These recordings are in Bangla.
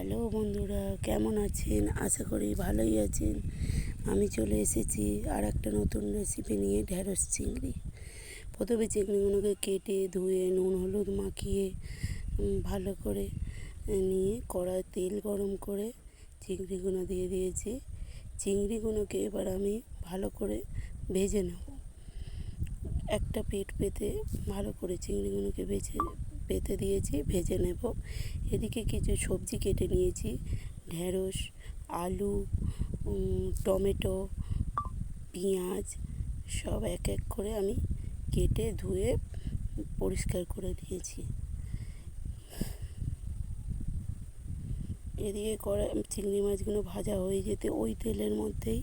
হ্যালো বন্ধুরা, কেমন আছেন? আশা করি ভালোই আছেন। আমি চলে এসেছি আর একটা নতুন রেসিপি নিয়ে ঢ্যাঁড়স চিংড়ি। প্রথমে চিংড়িগুলোকে কেটে ধুয়ে নুন, হলুদ মাখিয়ে ভালো করে নিয়ে কড়ায় তেল গরম করে চিংড়িগুলো দিয়ে দিয়েছি। চিংড়িগুলোকে এবার আমি ভালো করে ভেজে নেব। একটা পেট পেতে ভালো করে চিংড়িগুলোকে ভেজে পেতে দিয়েছি, ভেজে নেব। এদিকে কিছু সবজি কেটে নিয়েছি, ঢেঁড়স, আলু টমেটো, পেঁয়াজ, সব এক এক করে আমি কেটে ধুয়ে পরিষ্কার করে দিয়েছি। এদিকে কড়া, চিংড়ি মাছগুলো ভাজা হয়ে যেতে ওই তেলের মধ্যেই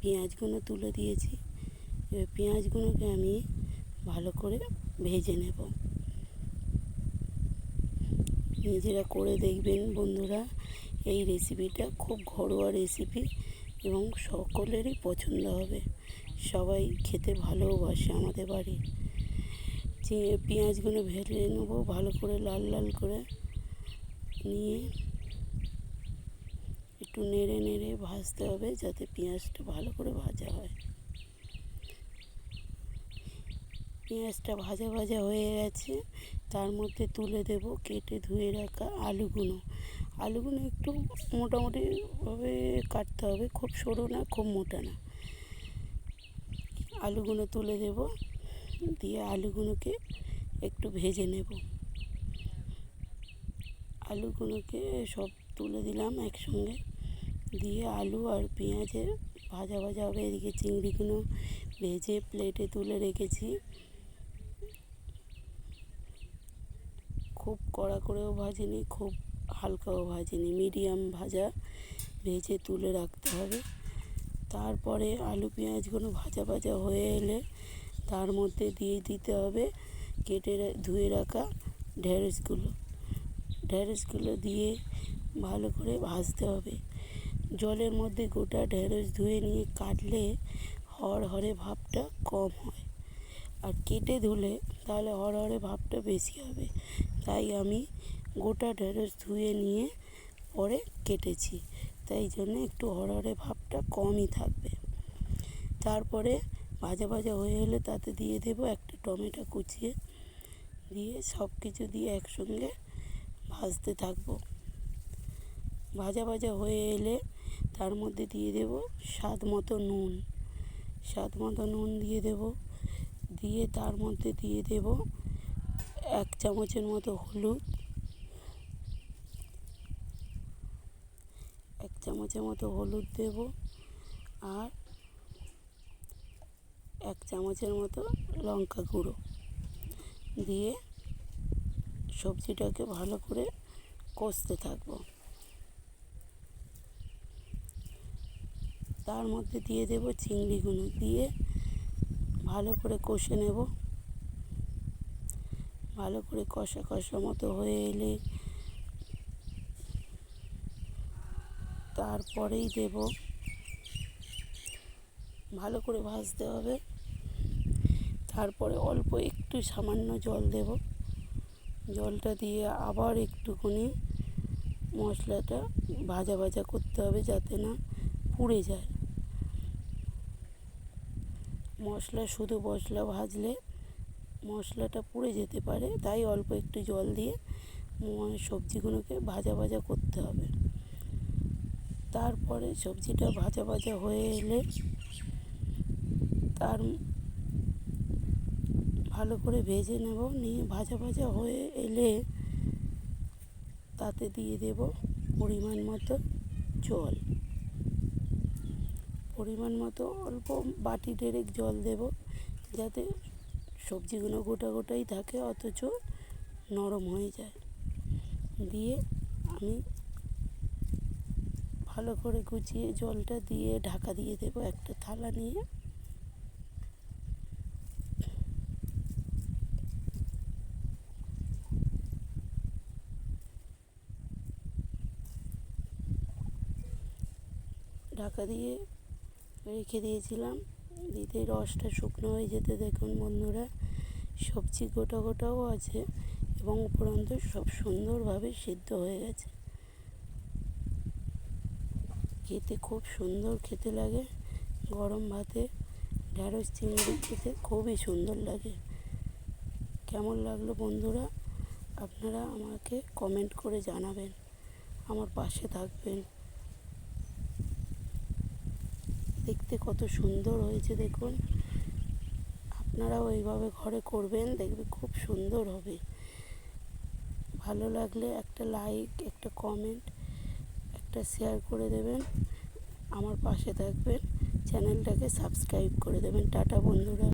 পেঁয়াজগুলো তুলে দিয়েছি। এবার পেঁয়াজগুলোকে আমি ভালো করে ভেজে নেব। নিজেরা করে দেখবেন বন্ধুরা। এই রেসিপিটা খুব ঘরোয়া রেসিপি এবং সকলেরই পছন্দ হবে। সবাই খেতে ভালোবাসে আমাদের বাড়ি। চি- পেঁয়াজগুলো ভেজে নেব, ভালো করে লাল লাল করে নিয়ে একটু নেড়ে নেড়ে ভাজতে হবে যাতে পেঁয়াজটা ভালো করে ভাজা হয়। পেঁয়াজটা ভাজা ভাজা হয়ে গেছে, তার মধ্যে তুলে দেব কেটে ধুয়ে রাখা আলুগুলো। আলুগুলো একটু মোটামুটিভাবে কাটতে হবে, খুব সরু না, খুব মোটা না। আলুগুলো তুলে দেব, দিয়ে আলুগুলোকে একটু ভেজে নেব। আলুগুলোকে সব তুলে দিলাম একসঙ্গে, দিয়ে আলু আর পেঁয়াজের ভাজা ভাজা হবে, এদিকে চিংড়িগুলো ভেজে প্লেটে তুলে রেখেছি। খুব কড়া করেও ভাজিনি, খুব হালকাও ভাজিনি। মিডিয়াম ভাজা ভেজে তুলে রাখতে হবে। তারপরে আলু পেঁয়াজগুলো ভাজা ভাজা হয়ে এলে তার মধ্যে দিয়ে দিতে হবে কেটে ধুয়ে রাখা ঢেঁড়সগুলো ঢেঁড়সগুলো দিয়ে ভালো করে ভাজতে হবে। জলের মধ্যে গোটা ঢেঁড়স ধুয়ে নিয়ে কাটলে হড়হড়ে ভাবটা কম হয়। আর কেটে ধুলে তাহলে হড়হড়ে ভাবটা বেশি হবে। তাই আমি গোটা ঢেঁড়স ধুয়ে নিয়ে পরে কেটেছি। তাই জন্য একটু হড়হড়ে ভাবটা কমই থাকবে। তারপরে ভাজা ভাজা হয়ে এলে তাতে দিয়ে দেবো একটা টমেটো কুচিয়ে। দিয়ে সব কিছু দিয়ে একসঙ্গে ভাজতে থাকব। ভাজা ভাজা হয়ে এলে তার মধ্যে দিয়ে দেব স্বাদ মতো নুন। স্বাদ মতো নুন দিয়ে দেব। দিয়ে তার মধ্যে দিয়ে দেব এক চামচের মতো হলুদ, এক চামচের মতো হলুদ দেব আর এক চামচের মতো লঙ্কা গুঁড়ো দিয়ে সবজিটাকে ভালো করে কষতে থাকব। তার মধ্যে দিয়ে দেব চিংড়িগুলো দিয়ে ভালো করে কষে নেব। ভালো করে কষা কষা মতো হয়ে এলে তারপরেই দেব। ভালো করে ভাজতে হবে। তারপরে অল্প একটু সামান্য জল দেব। জলটা দিয়ে আবার একটুখানি মশলাটা ভাজা ভাজা করতে হবে যাতে না পুড়ে যায়। মশলা, শুধু মশলা ভাজলে মশলাটা পুড়ে যেতে পারে, তাই অল্প একটু জল দিয়ে সবজিগুলোকে ভাজা ভাজা করতে হবে। তারপরে সবজিটা ভাজা ভাজা হয়ে এলে তার ভালো করে ভেজে নেব, নিয়ে ভাজা ভাজা হয়ে এলে তাতে দিয়ে দেব পরিমাণ মতো জল। পরিমাণ মতো অল্প বাটি ডেরেক জল দেব, যাতে সবজিগুলো গোটা গোটাই থাকে, অথচ নরম হয়ে যায়। দিয়ে আমি ভালো করে গুছিয়ে জলটা দিয়ে ঢাকা দিয়ে দেব একটা থালা নিয়ে। ঢাকা দিয়ে রেখে দিয়েছিলাম। দিতে রসটা শুকনো হয়ে যেতে দেখুন বন্ধুরা, সবজি গোটা গোটাও আছে এবং উপরন্ত সব সুন্দরভাবে সিদ্ধ হয়ে গেছে। খেতে খুব সুন্দর খেতে লাগে, গরম ভাতে ঢ্যাঁড়স চিংড়ি খেতে খুবই সুন্দর লাগে। কেমন লাগল বন্ধুরা? আপনারা আমাকে কমেন্ট করে জানাবেন, আমার পাশে থাকবেন। দেখতে কত সুন্দর হয়েছে দেখুন। আপনারাও এইভাবে ঘরে করবেন, দেখবে খুব সুন্দর হবে। ভালো লাগলে একটা লাইক একটা কমেন্ট একটা শেয়ার করে দেবেন। আমার পাশে থাকবেন চ্যানেলটাকে সাবস্ক্রাইব করে দেবেন। টাটা বন্ধুরা।